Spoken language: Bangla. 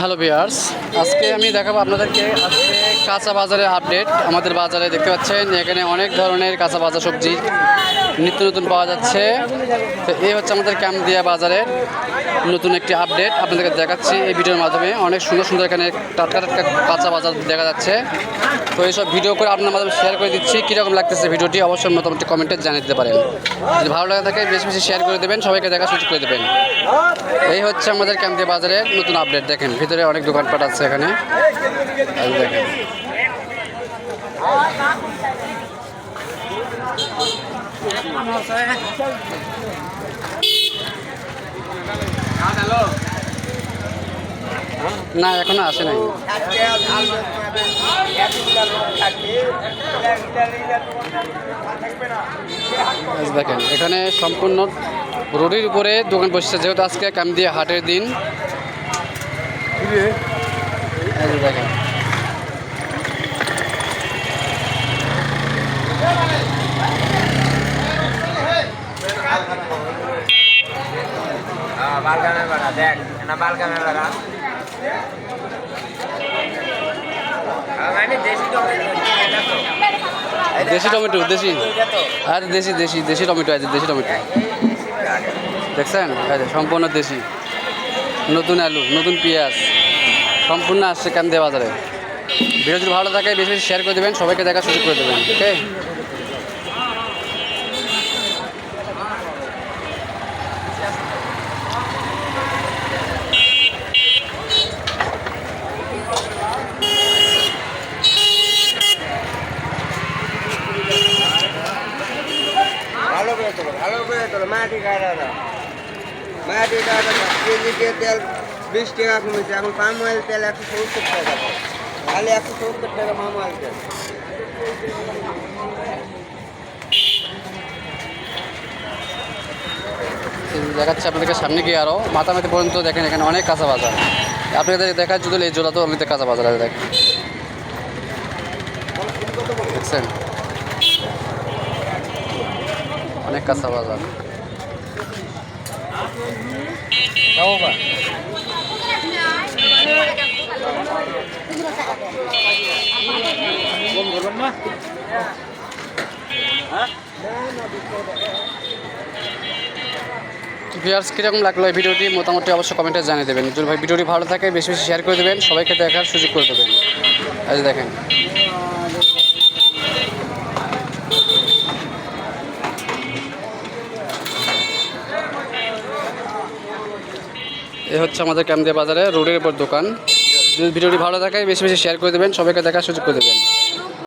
হ্যালো বিয়ার্স আজকে আমি দেখাবো আপনাদেরকে আজকে কাঁচা বাজারের আপডেট আমাদের বাজারে দেখতে পাচ্ছেন, এখানে অনেক ধরনের কাঁচা বাজার সবজি নিত্য নতুন পাওয়া যাচ্ছে। তো এই হচ্ছে আমাদের ক্যামদিয়া বাজারের নতুন একটি আপডেট আপনাদেরকে দেখাচ্ছি এই ভিডিওর মাধ্যমে। অনেক সুন্দর সুন্দর এখানে টাটকা টাটকা কাঁচা বাজার দেখা যাচ্ছে। তো এইসব ভিডিও করে আপনার মাধ্যমে শেয়ার করে দিচ্ছি। কীরকম লাগতেছে ভিডিওটি অবশ্যই মোটামুটি কমেন্টে জানিয়ে দিতে পারেন। যদি ভালো লাগে থাকে, বেশি বেশি শেয়ার করে দেবেন, সবাইকে দেখা সুযোগ করে দেবেন। এই হচ্ছে আমাদের ক্যাম্পে বাজারের নতুন আপডেট দেখেন, ভিতরে অনেক দোকানপাট আছে এখানে। দেখেন। না এখনও আসে নাই। দেখেন এখানে সম্পূর্ণ রোডের উপরে দোকান বসছে যেহেতু আজকে কামদিয়া হাটের দিন। দেখেন দেশি টমেটো, দেশি। আর দেশি দেশি দেশি টমেটো আছে দেশি টমেটো। দেখছেন? সম্পূর্ণ দেশি। নতুন আলু, নতুন পেঁয়াজ। সম্পূর্ণ আসছে কান্দে বাজারে। ভিডিও যদি ভালো থাকে বেশি বেশি শেয়ার করে দেবেন, সবাইকে দেখা সুযোগ করে দেবেন ওকে ভালো করে তোলো তোলো মাটি তেল পাম দেখাচ্ছে সামনে গিয়ে আরও মাথামাতি পর্যন্ত দেখেন এখানে অনেক কাঁচা বাজার। আপনাদের দেখা যদি এই জোড়া তো অনেক কাঁচা বাজার আছে, দেখেন। অনেক কাঁচা বাজার। ভিউয়ার্স, কীরকম লাগল এই ভিডিওটি? মোটামুটি অবশ্যই কমেন্টে জানিয়ে দেবেন। যদি ভাই, ভিডিওটি ভালো থাকে, বেশি বেশি শেয়ার করে দেবেন। সবাইকে দেখার সুযোগ করে দেবেন। যে দেখেন। এ হচ্ছে আমাদের ক্যামদিয়া বাজারে রোডের উপর দোকান। যদি ভিডিওটি ভালো থাকে, বেশি বেশি শেয়ার করে দেবেন, সবাইকে দেখার সুযোগ করে দেবেন।